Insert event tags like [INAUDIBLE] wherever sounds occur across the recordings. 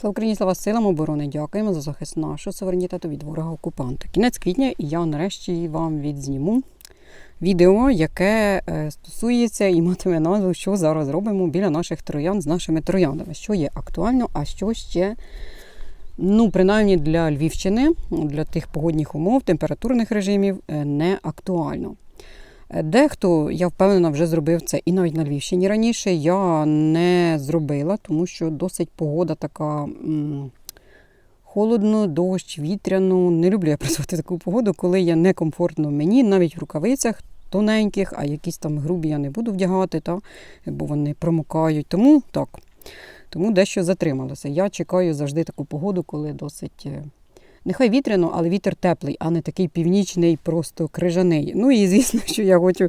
Слава Україні, слава силам оборони! Дякуємо за захист нашого суверенітету від ворога окупанта. Кінець квітня, і я нарешті вам відзніму відео, яке е, стосується і матиме назву, що зараз робимо біля наших троян з нашими трояндами. Що є актуально, а що ще, ну, принаймні для Львівщини, для тих погодних умов, температурних режимів е, не актуально. Е, Дехто, я впевнена, вже зробив це і навіть на Львівщині раніше. Я не зробила, тому що досить погода така м, холодно, дощ, вітряно. Не люблю я працювати таку погоду, коли є некомфортно мені, навіть в рукавицях тоненьких, а якісь там грубі я не буду вдягати, та, бо вони промокають. Тому так. Тому дещо затрималося. Я чекаю завжди таку погоду, коли досить. Е, Нехай вітряно, але вітер теплий, а не такий північний, просто крижаний. Ну і звісно, що я хочу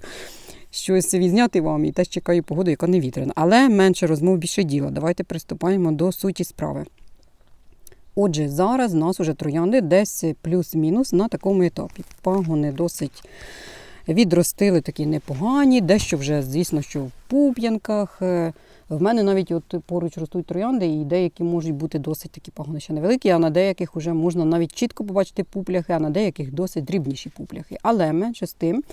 щось відзняти вам і теж чекаю погоду, яка не вітряна. Але менше розмов, більше діла. Давайте приступаємо до суті справи. Отже, зараз у нас уже троянди десь плюс-мінус на такому етапі. Пагони досить відростили такі непогані, дещо вже, звісно, що в пуп'янках. В мене навіть от поруч ростуть троянди, і деякі можуть бути досить такі пагони ще невеликі, а на деяких вже можна навіть чітко побачити пупляхи, а на деяких досить дрібніші пупляхи. Але менше з тим,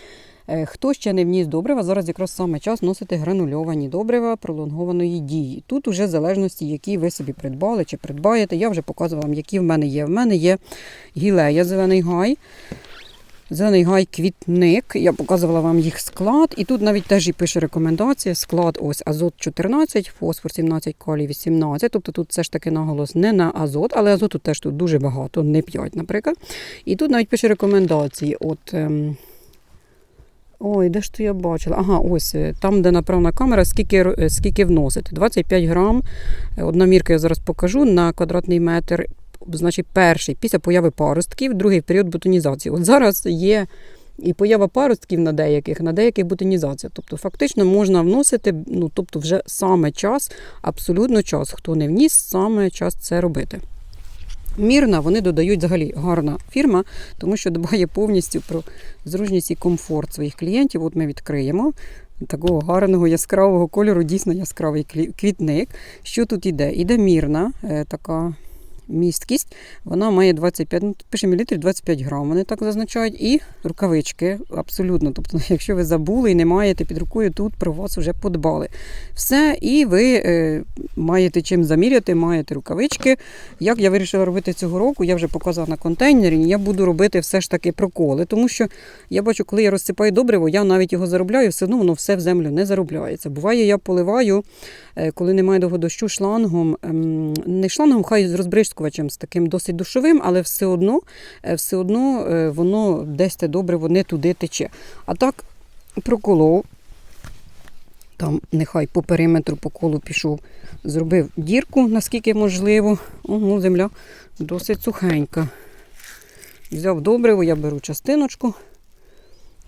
е, хто ще не вніс добрива, зараз якраз саме час носити гранульовані добрива пролонгованої дії. Тут уже в залежності, які ви собі придбали чи придбаєте. Я вже показувала які в мене є. В мене є гілея зелений гай. Зелений гай квітник. Я показувала вам їх склад. І тут навіть теж і пише рекомендація. Склад ось азот 14, фосфор 17, калій 18. Тобто тут все ж таки наголос не на азот, але азоту теж тут дуже багато, не 5, наприклад. І тут навіть пише рекомендації. От, ем... Ой, де ж то я бачила? Ага, ось е, там, де направна камера, скільки, е, скільки вносити. 25 грам. Е, Одна мірка я зараз покажу на квадратний метр. Значить, перший після появи паростків, другий період бутонізації. От зараз є і поява паростків на деяких, на деяких бутонізація. Тобто, фактично можна вносити, ну тобто, вже саме час, абсолютно час. Хто не вніс, саме час це робити. Мірна, вони додають взагалі гарна фірма, тому що дбає повністю про зручність і комфорт своїх клієнтів. От ми відкриємо такого гарного яскравого кольору, дійсно яскравий квітник. Що тут іде? Іде мірна е, така місткість. Вона має 25, ну, пише мілітрів 25 грам, вони так зазначають. І рукавички абсолютно. Тобто, [LAUGHS] якщо ви забули і не маєте під рукою, тут про вас вже подбали. Все, і ви е, маєте чим заміряти, маєте рукавички. Як я вирішила робити цього року, я вже показала на контейнері. Я буду робити все ж таки проколи, тому що я бачу, коли я розсипаю добриво, я навіть його заробляю, все одно воно все в землю не заробляється. Буває, я поливаю, е, коли немає довго дощу, шлангом, ем, не шлангом, хай з розбризкувачем, з таким досить душовим, але все одно, е, все одно е, воно десь те добриво не туди тече. А так проколов. Там нехай по периметру по колу пішов, зробив дірку, наскільки можливо. Ого, земля досить сухенька. Взяв добриво, я беру частиночку.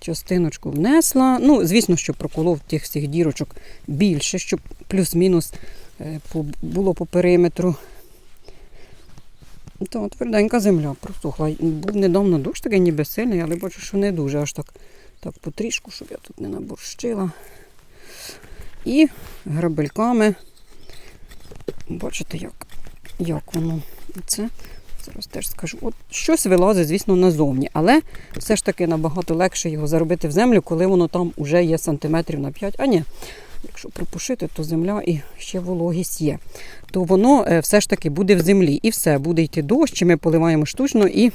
Частиночку внесла. Ну, звісно, що проколов тих всіх дірочок більше, щоб плюс-мінус е, було по периметру. Та тверденька земля просохла. Був недавно дощ такий ніби сильний, але бачу, що не дуже аж так, так потрішку, щоб я тут не наборщила. І грабельками. Бачите, як, як воно це. Зараз теж скажу. От щось вилазить, звісно, назовні, але все ж таки набагато легше його заробити в землю, коли воно там вже є сантиметрів на 5. А ні, якщо припушити, то земля і ще вологість є. То воно е, все ж таки буде в землі. І все, буде йти дощ, чи ми поливаємо штучно і.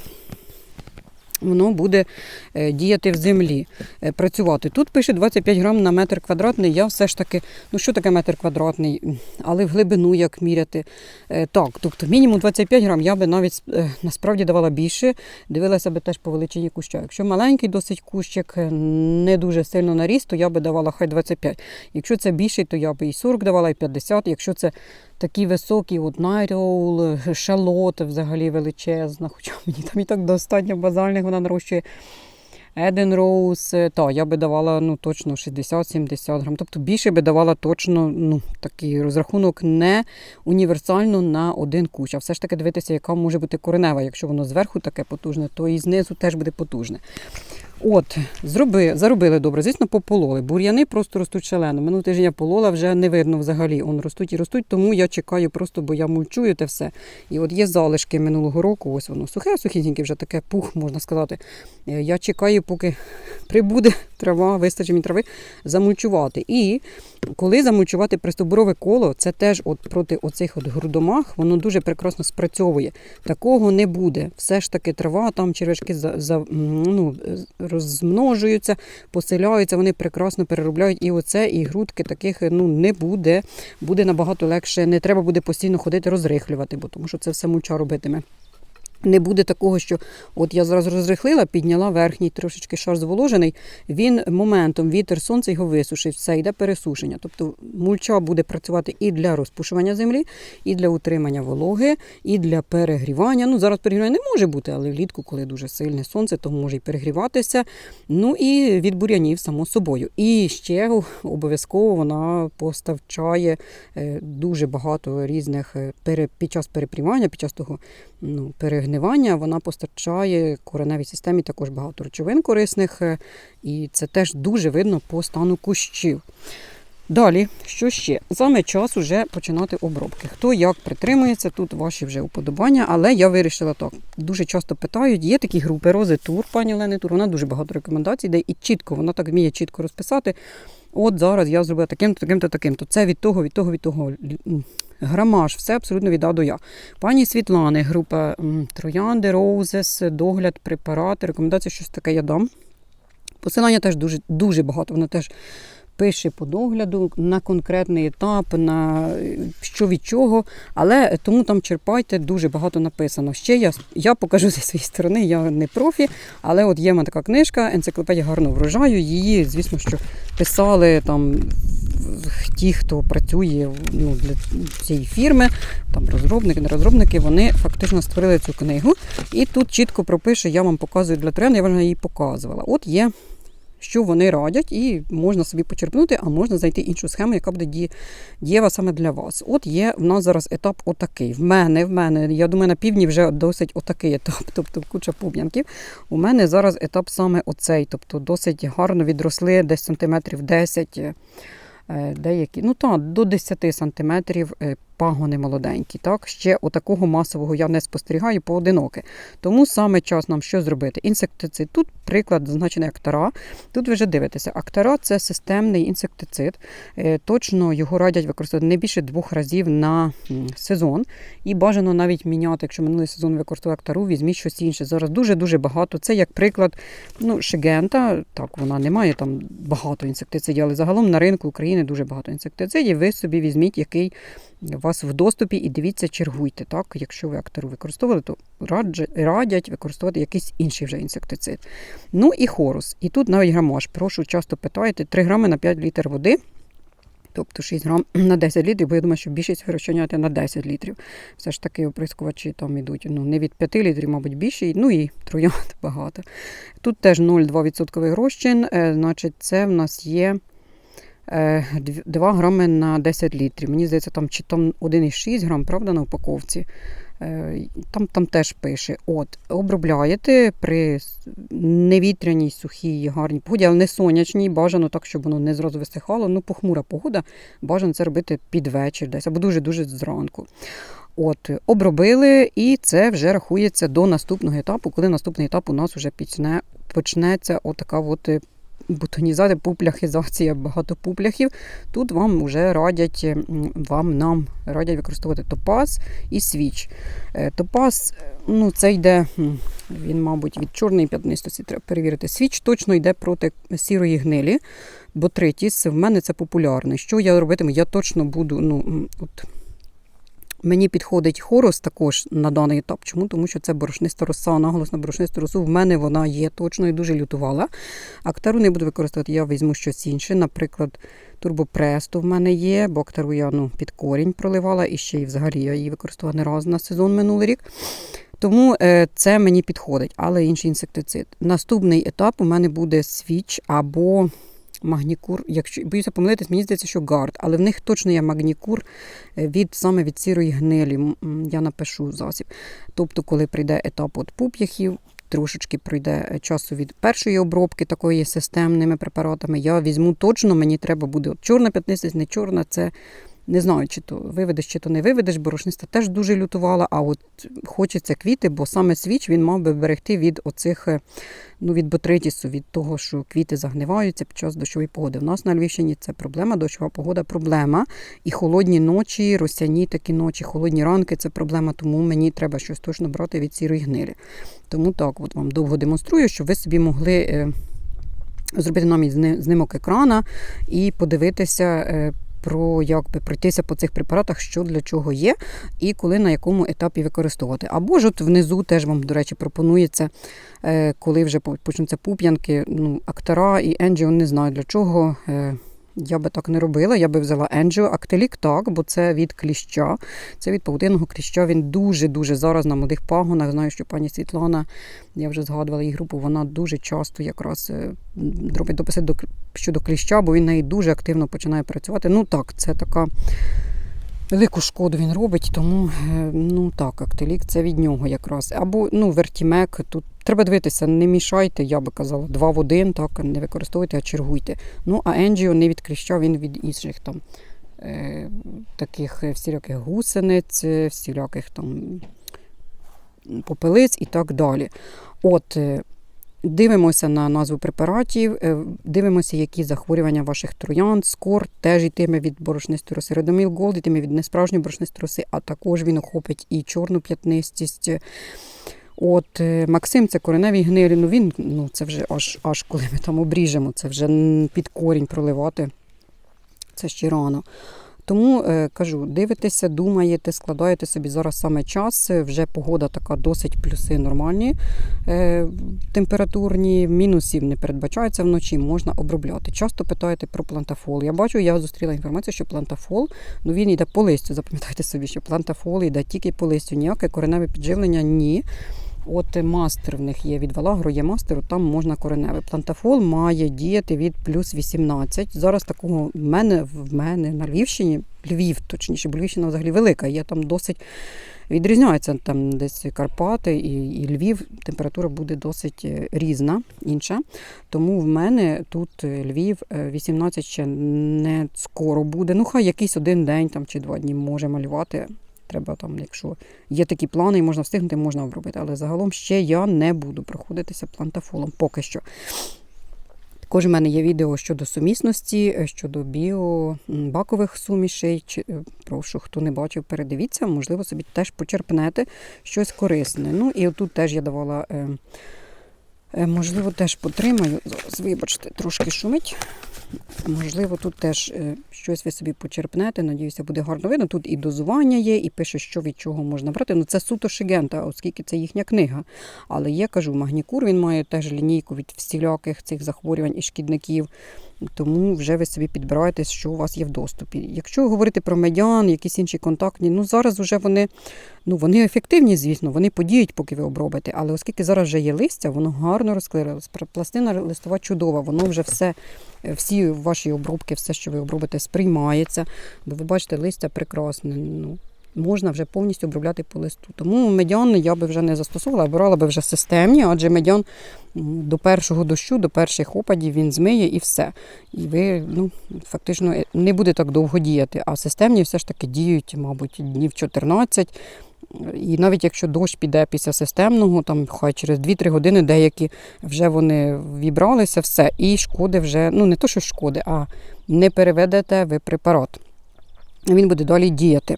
Воно буде е, діяти в землі, е, працювати. Тут пише 25 грам на метр квадратний. Я все ж таки, ну що таке метр квадратний, але в глибину як міряти. Е, Так, тобто мінімум 25 грам я би навіть насправді давала більше, дивилася би теж по величині куща. Якщо маленький досить кущик, не дуже сильно наріс, то я би давала хай 25. Якщо це більший, то я би і 40 давала, і 50. Якщо це такі високі, от найроул, шалот взагалі величезна, хоча мені там і так достатньо базальних вона нарощує. Еден Роуз, та я би давала ну, точно 60-70 грам. Тобто більше би давала точно ну, такий розрахунок не універсально на один кущ. А все ж таки дивитися, яка може бути коренева. Якщо воно зверху таке потужне, то і знизу теж буде потужне. От, зроби, заробили добре, звісно, попололи. Бур'яни просто ростуть шалено. Минулий тиждень я полола, вже не видно взагалі. Он ростуть і ростуть, тому я чекаю просто, бо я мульчую те все. І от є залишки минулого року, ось воно сухе, сухіньке, вже таке пух, можна сказати. Е, Я чекаю, поки прибуде трава, вистачить мені трави, замульчувати. І коли замульчувати пристовбурове коло, це теж от проти оцих от грудомах, воно дуже прекрасно спрацьовує. Такого не буде. Все ж таки трава, там червячки за, за, ну, розмножуються, поселяються, вони прекрасно переробляють і оце, і грудки таких ну, не буде. Буде набагато легше. Не треба буде постійно ходити розрихлювати, бо тому що це все мульча робитиме. Не буде такого, що от я зараз розрихлила, підняла верхній трошечки шар зволожений, він моментом вітер сонце його висушить, все йде пересушення. Тобто мульча буде працювати і для розпушування землі, і для утримання вологи, і для перегрівання. Ну зараз перегрівання не може бути, але влітку, коли дуже сильне сонце, то може і перегріватися. Ну і від бур'янів, само собою. І ще обов'язково вона поставчає е, дуже багато різних е, під час перепрімання, під час того ну, перегнивання, вона постачає кореневій системі також багато речовин корисних, е, і це теж дуже видно по стану кущів. Далі, що ще? Саме час уже починати обробки. Хто як притримується, тут ваші вже уподобання, але я вирішила так. Дуже часто питають, є такі групи Рози Тур, пані Олени Тур, вона дуже багато рекомендацій дає і чітко, вона так вміє чітко розписати. От зараз я зробила таким-то, таким-то, таким-то. Це від того, від того, від того. Грамаж, все абсолютно від А до Я. Пані Світлани, група Троянди, Роузес, догляд, препарати, рекомендації, щось таке я дам. Посилання теж дуже, дуже багато. Вона теж пише по догляду на конкретний етап, на що від чого. Але тому там черпайте, дуже багато написано. Ще я, я покажу [LAUGHS] зі своєї сторони, я не профі, але от є в мене така книжка Енциклопедія гарного врожаю. Її, звісно, що писали там ті, хто працює ну, для цієї фірми, там розробники, не розробники, вони фактично створили цю книгу. І тут чітко пропише, я вам показую для тренера, я вам її показувала. От є що вони радять, і можна собі почерпнути, а можна знайти іншу схему, яка буде дієва саме для вас. От є в нас зараз етап отакий. В мене, в мене, я думаю, на півдні вже досить отакий етап, [LAUGHS] тобто куча пуб'янків. У мене зараз етап саме оцей, тобто досить гарно відросли, десь сантиметрів 10. е, Деякі, ну так, до 10 сантиметрів е, пагони молоденькі. Так? Ще отакого масового я не спостерігаю поодиноке. Тому саме час нам що зробити? Інсектицид. Тут приклад зазначений Актара. Тут ви вже дивитеся. Актара це системний інсектицид. Е, Точно його радять використовувати не більше двох разів на сезон. І бажано навіть міняти, якщо минулий сезон використовували Актару, візьміть щось інше. Зараз дуже-дуже багато. Це як приклад ну, Шигента. Так, вона не має там багато інсектицидів, але загалом на ринку України дуже багато інсектицидів. Ви собі візьміть, який у вас в доступі, і дивіться, чергуйте. Так? Якщо ви актору використовували, то радять використовувати якийсь інший вже інсектицид. Ну і хорус. І тут навіть грамаж. Прошу, часто питаєте, 3 грами на 5 літр води. Тобто 6 грам [CLEARS THROAT] на 10 літрів, бо я думаю, що більшість ви на 10 літрів. Все ж таки оприскувачі там ідуть ну, не від 5 літрів, мабуть, більше, ну і [LAUGHS] троянд багато. Тут теж 0,2% розчин, е, значить, це в нас є 2 грами на 10 літрів. Мені здається, там чи там 1,6 грам, правда, на упаковці. Е, Там, там теж пише: от, обробляєте при невітряній, сухій, гарній погоді, але не сонячній, бажано так, щоб воно не зразу висихало. Ну, похмура погода, бажано це робити під вечір десь або дуже-дуже зранку. От, обробили, і це вже рахується до наступного етапу, коли наступний етап у нас вже почне, почнеться отака от е, бутонізація, пупляхізація, багато пупляхів. Тут вам вже радять, вам нам радять використовувати топаз і свіч. Е, Топаз, е, ну це йде, він, мабуть, від чорної п'ятнистості треба перевірити. Свіч точно йде проти сірої гнилі, бо третіс в мене це популярний. Що я робитиму? Я точно буду, ну, от. Мені підходить хорус також на даний етап. Чому? Тому що це борошниста роса, наголос на борошнисту росу. В мене вона є точно і дуже лютувала. Актару не буду використовувати, я візьму щось інше. Наприклад, турбопресту в мене є, бо актару я ну, під корінь проливала і ще й взагалі я її використовувала не раз на сезон минулий рік. Тому е, це мені підходить, але інший інсектицид. Наступний етап у мене буде свіч або магнікур. Якщо боюся помилитись, мені здається, що гард, але в них точно є магнікур е, від саме від сірої гнилі. Я напишу засіб. Тобто, коли прийде етап от пуп'яхів, трошечки пройде е, часу від першої обробки такої системними препаратами, я візьму точно, мені треба буде от чорна п'ятниця, не чорна, це не знаю, чи то виведеш, чи то не виведеш, бо рушниста теж дуже лютувала, а от хочеться квіти, бо саме свіч він мав би берегти від оцих, е, ну, від ботритісу, від того, що квіти загниваються під час дощової погоди. У нас на Львівщині це проблема, дощова погода проблема. І холодні ночі, росяні такі ночі, холодні ранки це проблема, тому мені треба щось точно брати від сірої гнилі. Тому так, от вам довго демонструю, щоб ви собі могли. е, Зробити нам зни- знимок екрана і подивитися е, про як би пройтися по цих препаратах, що для чого є, і коли на якому етапі використовувати. Або ж от внизу теж вам, до речі, пропонується, е, коли вже по- почнуться пуп'янки, ну, актора і енджі не знаю для чого. Я би так не робила, я би взяла енджіо, актелік так, бо це від кліща, це від павутинного кліща. Він дуже-дуже зараз на молодих пагонах. Знаю, що пані Світлана, я вже згадувала її групу, вона дуже часто якраз е, робить дописи до, щодо кліща, бо він неї дуже активно починає працювати. Ну так, це така велику шкоду він робить, тому е, ну так, актелік це від нього якраз. Або ну, вертімек. Тут треба дивитися, не мішайте, я би казала, два в один, так, не використовуйте, а чергуйте. Ну, а енджіо не від він від інших там. е, Таких е, всіляких гусениць, всіляких там попелиць і так далі. От, дивимося на назву препаратів, е, дивимося, які захворювання ваших троянд, скор теж йтиме від борошнистої роси. Редоміл Голд йтиме від несправжньої борошнистої роси, а також він охопить і чорну п'ятнистість. От е, Максим, це кореневий гнилі. Ну він ну це вже аж аж коли ми там обріжемо, це вже під корінь проливати. Це ще рано. Тому е, кажу, дивитеся, думаєте, складаєте собі зараз саме час. е, Вже погода така досить плюси нормальні, е, температурні, мінусів не передбачається вночі, можна обробляти. Часто питаєте про плантафол. Я бачу, я зустріла інформацію, що плантафол, ну він йде по листю. Запам'ятайте собі, що плантафол йде тільки по листю, ніяке кореневе підживлення ні. От е, мастер в них є від Валагро, є мастер, от там можна кореневе. Плантафол має діяти від плюс 18. Зараз такого в мене в мене на Львівщині, Львів, точніше, бо Львівщина взагалі велика. Є там досить відрізняється там десь Карпати і, і Львів. Температура буде досить е, різна, інша. Тому в мене тут е, Львів е, 18 ще не скоро буде. Ну, хай якийсь один день там чи два дні може малювати. Треба там, якщо є такі плани і можна встигнути, можна обробити. Але загалом ще я не буду проходитися плантафолом поки що. Також в мене є відео щодо сумісності, е, щодо біобакових сумішей. Е, Прошу, хто не бачив, передивіться, можливо, собі теж почерпнете щось корисне. Ну і отут теж я давала, е, можливо, теж потримаю. Вибачте, трошки шумить. Можливо, тут теж е, щось ви собі почерпнете. Надіюся, буде гарно видно. Тут і дозування є, і пише, що від чого можна брати. Ну це суто Шигента, оскільки це їхня книга. Але є, кажу, магнікур він має теж лінійку від всіляких цих захворювань і шкідників. Тому вже ви собі підбираєте, що у вас є в доступі. Якщо говорити про медіан, якісь інші контактні, ну зараз вже вони, ну вони ефективні, звісно, вони подіють, поки ви обробите. Але оскільки зараз вже є листя, воно гарно розклеїлось. Пластина листова чудова, воно вже все, всі ваші обробки, все, що ви обробите, сприймається. Бо ви бачите, листя прекрасне. Ну, можна вже повністю обробляти по листу. Тому медіан я би вже не застосовувала, а брала би вже системні, адже медіан до першого дощу, до перших опадів він змиє і все. І ви ну, фактично е, не буде так довго діяти. А системні все ж таки діють, мабуть, днів 14. І навіть якщо дощ піде після системного, там хай через 2-3 години деякі вже вони вібралися, все, і шкоди вже, ну не то, що шкоди, а не переведете ви препарат. Він буде далі діяти.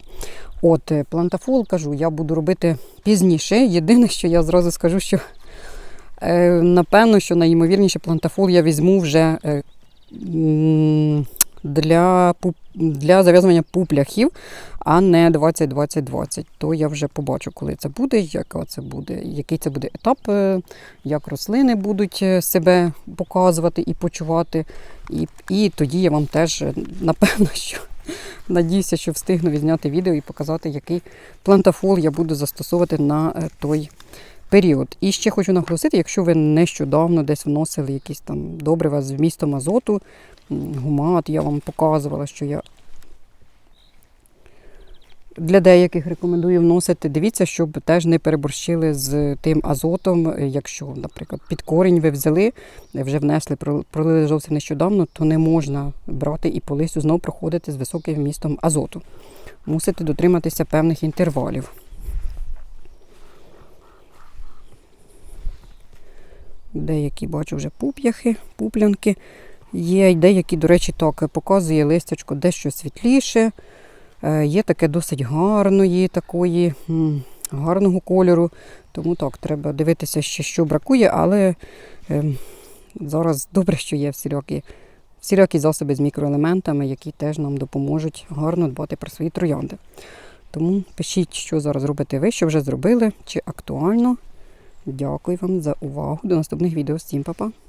От, е, плантафол, кажу, я буду робити пізніше. Єдине, що я зразу скажу, що е, напевно, що найімовірніше плантафол я візьму вже е, для, для зав'язування пупляхів, а не 20-20-20. То я вже побачу, коли це буде, яка це буде, який це буде етап, е, як рослини будуть е, себе показувати і почувати. І, і тоді я вам теж напевно, що надіюся, що встигну відзняти відео і показати, який плантафол я буду застосовувати на е, той період. І ще хочу наголосити, якщо ви нещодавно десь вносили якісь там добрива з вмістом азоту, гумат, я вам показувала, що я Для деяких рекомендую вносити. Дивіться, щоб теж не переборщили з тим азотом. Якщо, наприклад, під корінь ви взяли, вже внесли, пролили зовсім нещодавно, то не можна брати і по листю знов проходити з високим вмістом азоту. Мусите дотриматися певних інтервалів. Деякі бачу вже пуп'яхи, пуплянки є. Деякі, до речі, так показує листячко дещо світліше. Е, Є таке досить гарної, такої гарного кольору. Тому так, треба дивитися ще, що бракує, але ем, зараз добре, що є всілякі, всілякі засоби з мікроелементами, які теж нам допоможуть гарно дбати про свої троянди. Тому пишіть, що зараз робите ви, що вже зробили, чи актуально. Дякую вам за увагу. До наступних відео. Всім па-па!